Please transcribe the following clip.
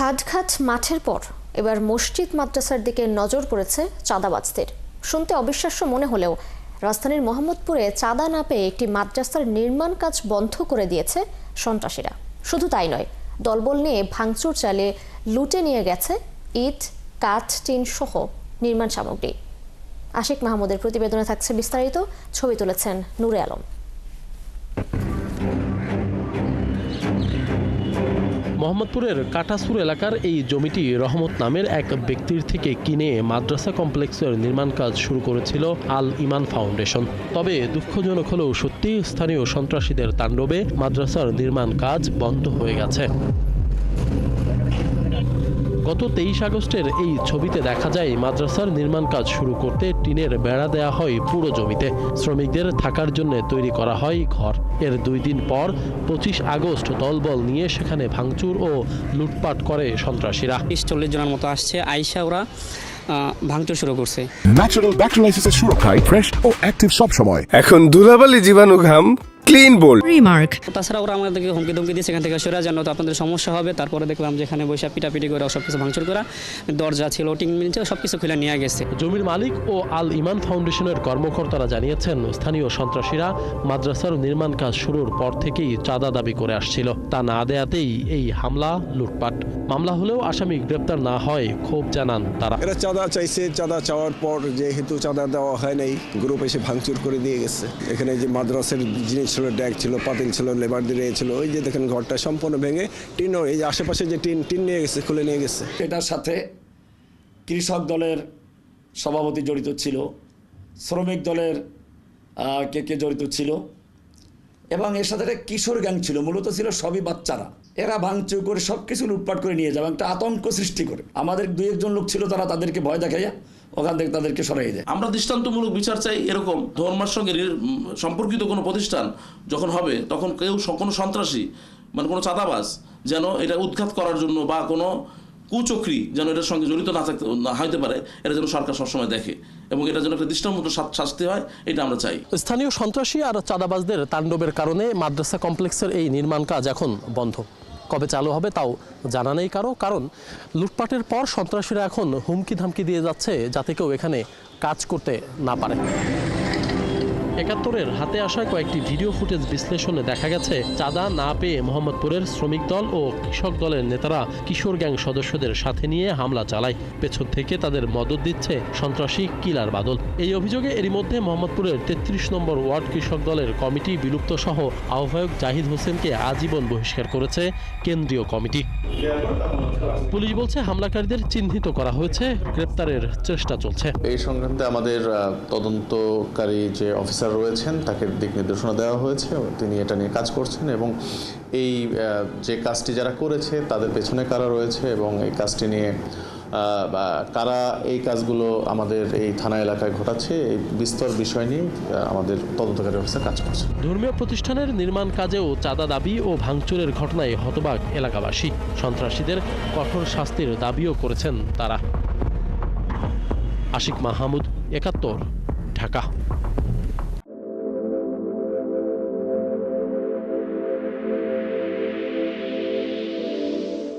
হাটঘাট মাঠের পর এবার মসজিদ মাদ্রাসার দিকে নজর পড়েছে চাঁদাবাজদের। শুনতে অবিশ্বাস্য মনে হলেও রাজধানীর মোহাম্মদপুরে চাঁদা না পেয়ে একটি মাদ্রাসার নির্মাণ কাজ বন্ধ করে দিয়েছে সন্ত্রাসীরা। শুধু তাই নয়, দলবল নিয়ে ভাঙচুর চালিয়ে লুটে নিয়ে গেছে ইট, কাঠ, টিন সহ নির্মাণ সামগ্রী। আশিক মাহমুদের প্রতিবেদনে থাকছে বিস্তারিত, ছবি তুলেছেন নূরে আলম। মোহাম্মদপুরের কাটাসুর এলাকার এই জমিটি রহমত নামের এক ব্যক্তির থেকে কিনে মাদ্রাসা কমপ্লেক্সের নির্মাণ কাজ শুরু করেছিল আল ইমান ফাউন্ডেশন। তবে দুঃখজনক হলেও সত্যি স্থানীয় সন্ত্রাসীদের তাণ্ডবে মাদ্রাসার নির্মাণ কাজ বন্ধ হয়ে গেছে। গত তেইশ আগস্টের এই ছবিতে দেখা যায় মাদ্রাসার নির্মাণ কাজ শুরু করতে টিনের বেড়া দেয়া হয় পুরো জমিতে। শ্রমিকদের থাকার জন্য তৈরি করা হয় ঘর। এর দুই দিন পর পঁচিশ আগস্ট দলবল নিয়ে সেখানে ভাঙচুর ও লুটপাট করে সন্ত্রাসীরা। তিরিশ চল্লিশ জনের মতো আসছে আইসা ওরা ভাঙচুর শুরু করছে। ন্যাচারাল ব্যাকটেরিয়ালাইসিসের সুরক্ষায় ফ্রেশ ও অ্যাক্টিভ সব সময় এখন ধুলাবালি জীবাণু ঘাম ক্লিন বোল্ড। Remark. তাছাড়া ওরা আমাদেরকে হুমকি ধমকি দিয়ে সেখান থেকে সরে যান তো আপনাদের সমস্যা হবে। তারপরে দেখলাম যে এখানে বসে পিটাপিটি করে সব কিছু ভাঙচুর করা দরজা ছিল টিং মিল ছিল সব কিছু খুলে নিয়ে গেছে। জমির মালিক ও আল ইমান ফাউন্ডেশনের কর্মকর্তারা জানিয়েছেন স্থানীয় সন্ত্রাসীরা মাদ্রাসার নির্মাণ কাজ শুরুর পর থেকেই চাঁদা দাবি করে আসছিল। তা না দেয়াতেই এই হামলা লুটপাট। মামলা হলেও আসামি গ্রেপ্তার না হয় ক্ষোভ জানান তারা। এরা চাঁদা চাইছে চাঁদা চাওয়ার পর যেহেতু চাঁদা দেওয়া হয় নাই গ্রুপ এসে ভাঙচুর করে দিয়ে গেছে। এখানে যে মাদ্রাসের জিনিস ছিল, ড্যাগ ছিল, পাতিল ছিল, লেবার দিয়ে ছিল। ওই যে দেখেন ঘরটা সম্পূর্ণ ভেঙে টিনও এই আশেপাশে যে টিন টিন নিয়ে গেছে, খুলে নিয়ে গেছে। এটার সাথে কৃষক দলের সভাপতি জড়িত ছিল, শ্রমিক দলের কে কে জড়িত ছিল, এবং এর সাথে একটা কিশোর গ্যাং ছিল, মূলত ছিল সবই বাচ্চারা। এরা ভাঙচুর করে সব কিছু লুটপাট করে নিয়ে যাবে একটা আতঙ্ক সৃষ্টি করে। আমাদের দুই একজন লোক ছিল, তারা তাদেরকে ভয় দেখাইয়া ওখান থেকে তাদেরকে সরাই দেয়। আমরা দৃষ্টান্তমূলক বিচার চাই এরকম ধর্মের সঙ্গে সম্পর্কিত কোনো প্রতিষ্ঠান যখন হবে তখন কেউ কোনো সন্ত্রাসী মানে কোনো চাঁদাবাজ যেন এটা উৎখাত করার জন্য বা কোনো কুচক্রি যেন এটার সঙ্গে জড়িত না থাকতে না হইতে পারে এটা যেন সরকার সবসময় দেখে এবং এটা যেন একটা দৃষ্টান্তমূলক শা- শাস্তি হয় এটা আমরা চাই। স্থানীয় সন্ত্রাসী আর চাঁদাবাজদের তাণ্ডবের কারণে মাদ্রাসা কমপ্লেক্সের এই নির্মাণ কাজ এখন বন্ধ। কবে চালু হবে তাও জানা নেই কারও। কারণ লুটপাটের পর সন্ত্রাসীরা এখন হুমকি ধামকি দিয়ে যাচ্ছে যাতে কেউ এখানে কাজ করতে না পারে। একাত্তরের হাতে আসা কয়েকটি ভিডিও ফুটেজ বিশ্লেষণে দেখা গেছে, চাঁদা না পেয়ে মোহাম্মদপুরের শ্রমিক দল ও কৃষক দলের নেতারা কিশোর গ্যাং সদস্যদের সাথে নিয়ে হামলা চালায়। পেছন থেকে তাদের মদত দিচ্ছে সন্ত্রাসী কিলার বাদল। এই অভিযোগে এরই মধ্যে মোহাম্মদপুরের তেত্রিশ নম্বর ওয়ার্ড কৃষক দলের কমিটি বিলুপ্ত সহ আহ্বায়ক জাহিদ হোসেনকে আজীবন বহিষ্কার করেছে কেন্দ্রীয় কমিটি। পুলিশ বলছে, হামলাকারীদের চিহ্নিত করা হয়েছে, গ্রেপ্তারের চেষ্টা চলছে। এই সংক্রান্তে আমাদের তদন্তকারী যে অফিসার রয়েছেন, তাকে দিক নির্দেশনা দেওয়া হয়েছে, তিনি এটা নিয়ে কাজ করছেন এবং এই যে কাজটি যারা করেছে, তাদের পেছনে কারা রয়েছে এবং এই কাজটি নিয়ে কারা এই কাজগুলো আমাদের এই থানা এলাকায় ঘটাচ্ছে, এই বিস্তর বিষয় নিয়ে আমাদের তদন্তকারী অফিসার কাজ করছে ধর্মীয় প্রতিষ্ঠানের নির্মাণ কাজেও চাঁদা দাবি ও ভাঙচুরের ঘটনায় হতবাক এলাকাবাসী। সন্ত্রাসীদের কঠোর শাস্তির দাবিও করেছেন তারা। আশিক মাহমুদ, একাত্তর, ঢাকা।